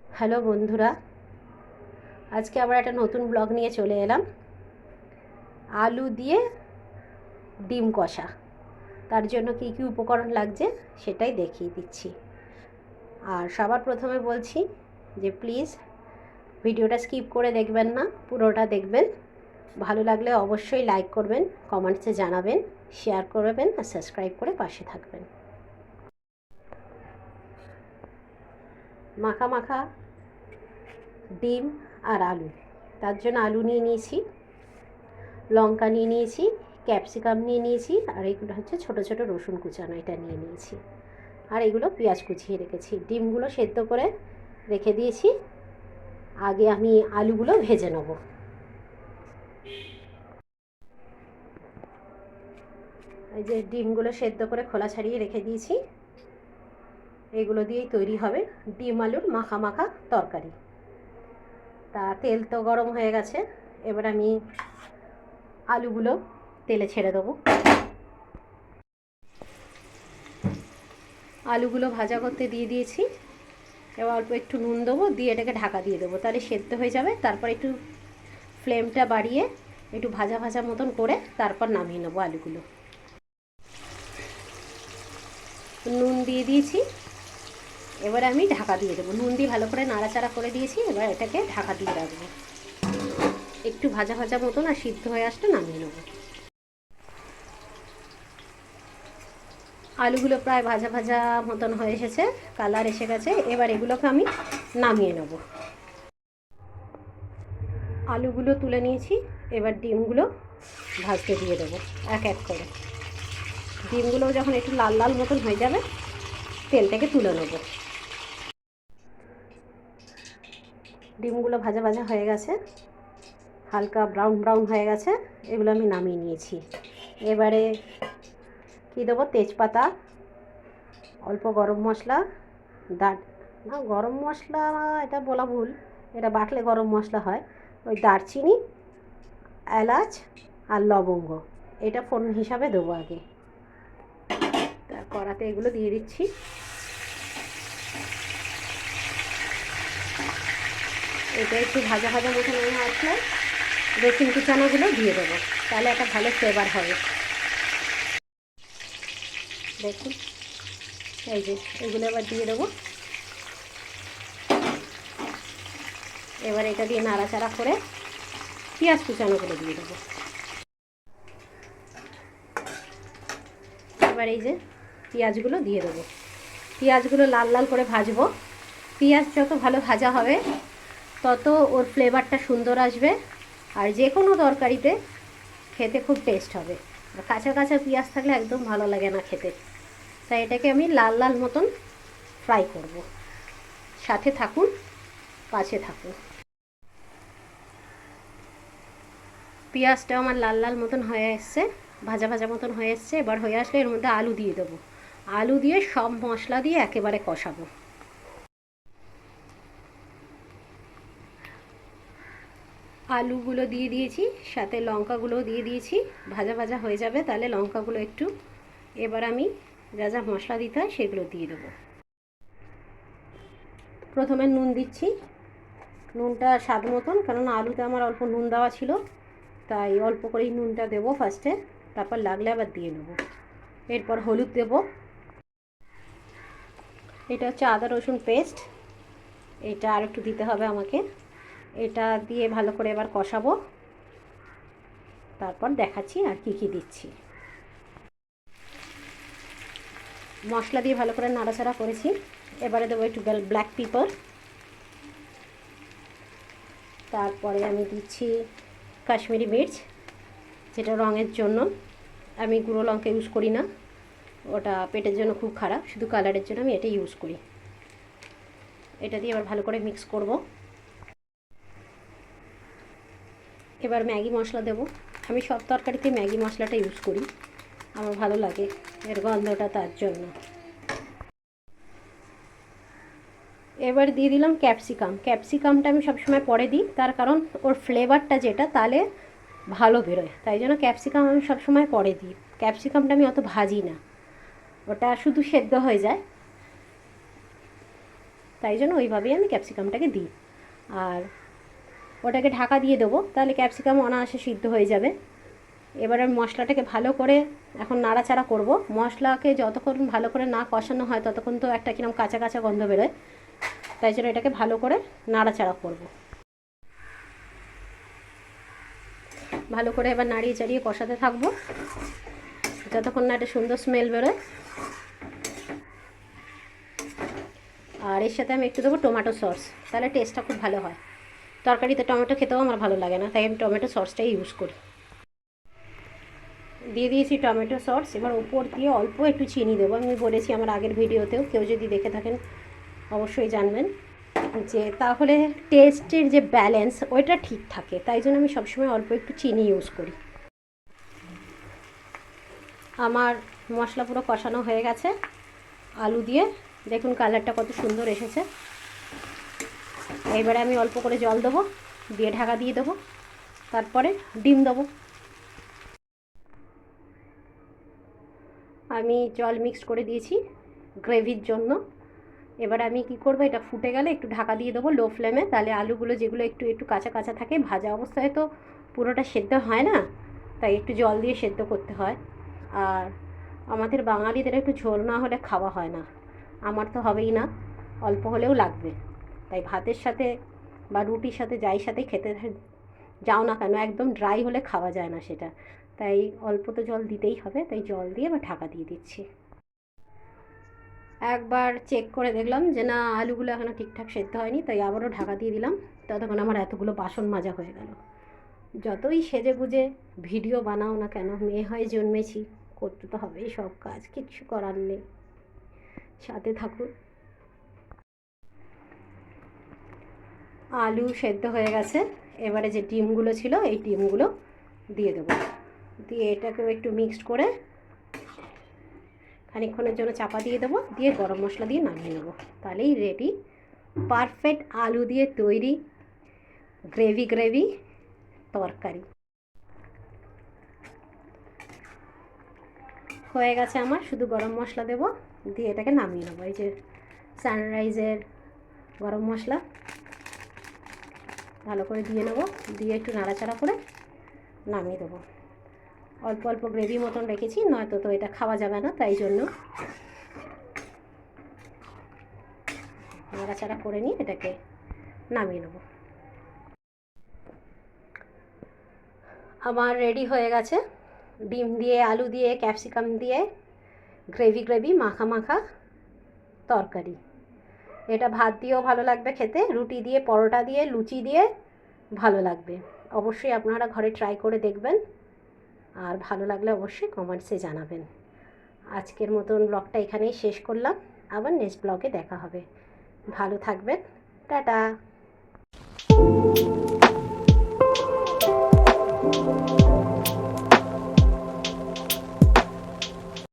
Hello বন্ধুরা, আজকে আবার একটা নতুন ব্লগ নিয়ে চলে এলাম। আলু দিয়ে ডিম কষা, তার জন্য কী কী উপকরণ লাগছে সেটাই দেখিয়ে দিচ্ছি। আর সবার প্রথমে বলছি যে প্লিজ ভিডিওটা স্কিপ করে দেখবেন না, পুরোটা দেখবেন। ভালো লাগলে অবশ্যই লাইক করবেন, কমেন্টসে জানাবেন, শেয়ার করবেন আর সাবস্ক্রাইব করে পাশে থাকবেন। মাখা মাখা ডিম আর আলু। তার জন্য আলু নিয়ে নিয়েছি, লঙ্কা নিয়ে নিয়েছি, ক্যাপসিকাম নিয়ে নিয়েছি, আর এগুলো হচ্ছে ছোটো ছোটো রসুন কুচানো, এটা নিয়ে নিয়েছি। আর এগুলো পেঁয়াজ কুচিয়ে রেখেছি। ডিমগুলো সেদ্ধ করে রেখে দিয়েছি। আগে আমি আলুগুলো ভেজে নেব। এই যে ডিমগুলো সেদ্ধ করে খোলা ছাড়িয়ে রেখে দিয়েছি। এগুলো দিয়েই তৈরি হবে ডিম আলুর মাখা মাখা তরকারি। তা তেল তো গরম হয়ে গেছে, এবার আমি আলুগুলো তেলে ছেড়ে দেবো। আলুগুলো ভাজা করতে দিয়ে দিয়েছি, এবার অল্প একটু নুন দেবো, দিয়ে এটাকে ঢাকা দিয়ে দেবো, তাহলে সেদ্ধ হয়ে যাবে, তারপর একটু ফ্লেমটা বাড়িয়ে একটু ভাজা ভাজা মতন করে তারপর নামিয়ে নেব আলুগুলো। নুন দিয়ে দিয়েছি এবার আমি ঢাকা দিয়ে দেবো। নুন দিয়ে ভালো করে নাড়াচাড়া করে দিয়েছি, এবার এটাকে ঢাকা দিয়ে রাখব একটু ভাজা ভাজা মতন আর সিদ্ধ হয়ে আসলে নামিয়ে নেব। আলুগুলো প্রায় ভাজা ভাজা মতন হয়ে এসেছে, কালার এসে গেছে, এবার এগুলোকে আমি নামিয়ে নেব। আলুগুলো তুলে নিয়েছি, এবার ডিমগুলো ভাজতে দিয়ে দেবো, এক এক করে। ডিমগুলো যখন একটু লাল লাল মতন হয়ে যাবে, তেলটাকে তুলে নেব। ডিমগুলো ভাজা ভাজা হয়ে গেছে। হালকা ব্রাউন ব্রাউন হয়ে গেছে। এগুলো আমি নামিয়ে নিয়েছি। এবারে কী দেবো? তেজপাতা, অল্প গরম মশলা, দার, না, গরম মশলা এটা বলা ভুল। এটা বাটলে গরম মশলা হয়। ওই দারচিনি, এলাচ আর লবঙ্গ। এটা ফোড়ন হিসাবে দেবো আগে। তা কড়াতে এগুলো দিয়ে দিচ্ছি। এটা একটু ভাজা ভাজা মতো মনে আসলে রসুন কুচানোগুলো দিয়ে দেবো। তাহলে একটা ভালো ফ্লেভার হবে। দেখুন, এই যে, এগুলো আবার দিয়ে দেবো। এবার এটা দিয়ে নাড়াচাড়া করে পেঁয়াজ কুচানোগুলো দিয়ে দেবো। এবার এই যে পেঁয়াজগুলো দিয়ে দেবো। পেঁয়াজগুলো লাল লাল করে ভাজবো। পেঁয়াজ যত ভালো ভাজা হবে তত ওর ফ্লেভারটা সুন্দর আসবে আর যে কোনো তরকারিতে খেতে খুব টেস্ট হবে। আর কাঁচা কাঁচা পেঁয়াজ থাকলে একদম ভালো লাগে না খেতে। তাই এটাকে আমি লাল লাল মতন ফ্রাই করব। সাথে থাকুন পাশে থাকুন। পেঁয়াজটা আমার লাল লাল মতন হয়ে এসছে, ভাজা ভাজা মতন হয়ে এসছে। এবার হয়ে আসলে এর মধ্যে আলু দিয়ে দেবো। আলু দিয়ে সব মশলা দিয়ে একেবারে কষাবো। আলুগুলো দিয়ে দিয়েছি, সাথে লঙ্কাগুলো দিয়ে দিয়েছি। ভাজা ভাজা হয়ে যাবে, তাহলে লঙ্কাগুলো একটু। এবার আমি যা যা মশলা দিতে হয় সেগুলো দিয়ে দেবো। প্রথমে নুন দিচ্ছি। নুনটা স্বাদ মতন কেননা আলুতে আমার অল্প নুন দেওয়া ছিল, তাই অল্প করেই নুনটা দেবো ফার্স্টে তারপর লাগলে আবার দিয়ে নেব। এরপর হলুদ দেবো। এটা হচ্ছে আদা রসুন পেস্ট এটা আর একটু দিতে হবে আমাকে। এটা দিয়ে ভালো করে এবার কষাবো। তারপর দেখাচ্ছি আর কি কি দিচ্ছি। মশলা দিয়ে ভালো করে নাড়াচাড়া করেছি। এবারে দেবো একটু ব্ল্যাক পেপার তারপরে আমি দিচ্ছি কাশ্মীরি মির্চ, যেটা রঙের জন্য। আমি গুঁড়ো লঙ্কা ইউজ করি না। ওটা পেটের জন্য খুব খারাপ। শুধু কালারের জন্য আমি এটা ইউজ করি। এটা দিয়ে আবার ভালো করে মিক্স করব। এবার ম্যাগি মশলা দেব। আমি সব তরকারিতে ম্যাগি মশলাটা ইউজ করি। আমার ভালো লাগে, এর গন্ধটা তার জন্য। এবার দিয়ে দিলাম ক্যাপসিকাম ক্যাপসিকামটা আমি সবসময় পরে দিই, তার কারণ ওর ফ্লেভারটা যেটা, তাহলে ভালো বেরোয়। তাই জন্য ক্যাপসিকাম আমি সবসময় পরে দিই। ক্যাপসিকামটা আমি অত ভাজি না। ওটা শুধু সেদ্ধ হয়ে যায়। তাই জন্য ওইভাবেই আমি ক্যাপসিকামটাকে দিই। আর ওটাকে ঢাকা দিয়ে দেবো, তাহলে ক্যাপসিকাম অনায়াসে সিদ্ধ হয়ে যাবে। এবার আমি মশলাটাকে ভালো করে এখন নাড়াচাড়া করব। মশলাকে যতক্ষণ ভালো করে না কষানো হয়, ততক্ষণ তো একটা কিরম কাঁচা কাঁচা গন্ধ বেরোয়। তাই জন্য এটাকে ভালো করে নাড়াচাড়া করব। ভালো করে এবার নাড়িয়ে চাড়িয়ে কষাতে থাকব। যতক্ষণ না একটা সুন্দর স্মেল বেরোয়। আর এর সাথে আমি একটু দেবো টমেটো সস, তাহলে টেস্টটা খুব ভালো হয়। তরকারিতে টমেটো খেতেও আমার ভালো লাগে না, তাই আমি টমেটো সসটাই ইউজ করি। দিয়ে দিয়েছি টমেটো সস, এবার ওপর দিয়ে অল্প একটু চিনি দেবো। আমি বলেছি আমার আগের ভিডিওতেও কেউ যদি দেখে থাকেন, অবশ্যই জানবেন যে তাহলে টেস্টের যে ব্যালেন্স ওইটা ঠিক থাকে। তাই জন্য আমি সবসময় অল্প একটু চিনি ইউজ করি। আমার মশলা পুরো কষানো হয়ে গেছে। আলু দিয়ে দেখুন কালারটা কত সুন্দর এসেছে। এবারে আমি অল্প করে জল দেবো, দিয়ে ঢাকা দিয়ে দেবো, তারপরে ডিম দেবো। আমি জল মিক্সড করে দিয়েছি গ্রেভির জন্য। এবার আমি কি করব, এটা ফুটে গেলে একটু ঢাকা দিয়ে দেবো লো ফ্লেমে তাহলে আলুগুলো যেগুলো একটু একটু কাঁচা কাঁচা থাকে, ভাজা অবস্থায় তো পুরোটা সেদ্ধ হয় না, তাই একটু জল দিয়ে সেদ্ধ করতে হয়। আর আমাদের বাঙালিদের একটু ঝোল না হলে খাওয়া হয় না, আমার তো হবেই না, অল্প হলেও লাগবে। তাই ভাতের সাথে বা রুটির সাথে যাই সাথে খেতে যাও না কেন, একদম ড্রাই হলে খাওয়া যায় না সেটা। তাই অল্প তো জল দিতেই হবে, তাই জল দিয়ে বা ঢাকা দিয়ে দিচ্ছি। একবার চেক করে দেখলাম যে না, আলুগুলো এখনও ঠিকঠাক সেদ্ধ হয়নি, তাই আবারও ঢাকা দিয়ে দিলাম। ততক্ষণ আমার এতগুলো বাসন মাজা হয়ে গেল। যতই সেজে গুজে ভিডিও বানাও না কেন, মেয়ে হয় জন্মেছি, করতে তো হবেই সব কাজ, কিচ্ছু করার নেই। সাথে থাকুন। আলু সেদ্ধ হয়ে গেছে। এবারে যে ডিমগুলো ছিল, এই ডিমগুলো দিয়ে দেবো। দিয়ে এটাকেও একটু মিক্সড করে খানিকক্ষণের জন্য চাপা দিয়ে দেবো। দিয়ে গরম মশলা দিয়ে নামিয়ে নেব। তাহলেই রেডি পারফেক্ট আলু দিয়ে তৈরি গ্রেভি গ্রেভি তরকারি। হয়ে গেছে আমার, শুধু গরম মশলা দেবো। দিয়ে এটাকে নামিয়ে নেব। এই যে সানরাইজের গরম মশলা। ভালো করে দিয়ে নেব। দিয়ে একটু নাড়াচাড়া করে নামিয়ে দেবো। অল্প অল্প গ্রেভি মতন রেখেছি, নয়তো তো এটা খাওয়া যাবে না, তাই জন্য। নাড়াচাড়া করে নিয়ে এটাকে নামিয়ে নেব। আমার রেডি হয়ে গেছে। ডিম দিয়ে, আলু দিয়ে, ক্যাপসিকাম দিয়ে, গ্রেভি গ্রেভি, মাখা মাখা তরকারি। এটা ভাত দিয়েও ভালো লাগবে খেতে, রুটি দিয়ে, পরোটা দিয়ে, লুচি দিয়ে ভালো লাগবে। অবশ্যই আপনারা ঘরে ট্রাই করে দেখবেন। আর ভালো লাগলে অবশ্যই কমেন্টসে জানাবেন। আজকের মতন ব্লগটা এখানেই শেষ করলাম। আবার নেক্সট ব্লগে দেখা হবে। ভালো থাকবেন। টাটা!